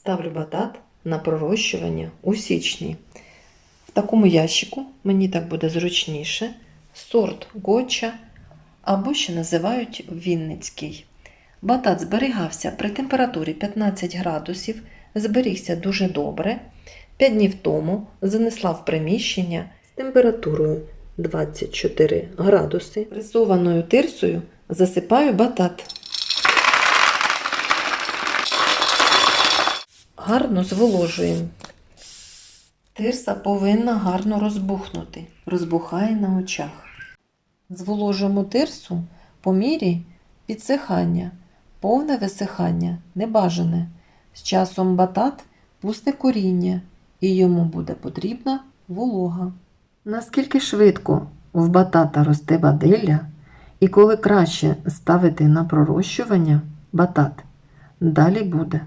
Ставлю батат на пророщування у січні. В такому ящику мені так буде зручніше. Сорт гоча або ще називають Вінницький. Батат зберігався при температурі 15 градусів, зберігся дуже добре. 5 днів тому занесла в приміщення з температурою 24 градуси. Пресованою тирсою засипаю батат. Гарно зволожуємо. Тирса повинна гарно розбухнути. Розбухає на очах. Зволожуємо тирсу по мірі підсихання. Повне висихання небажане. З часом батат пусте коріння і йому буде потрібна волога. Наскільки швидко в батата росте бадилля, і коли краще ставити на пророщування батат, далі буде.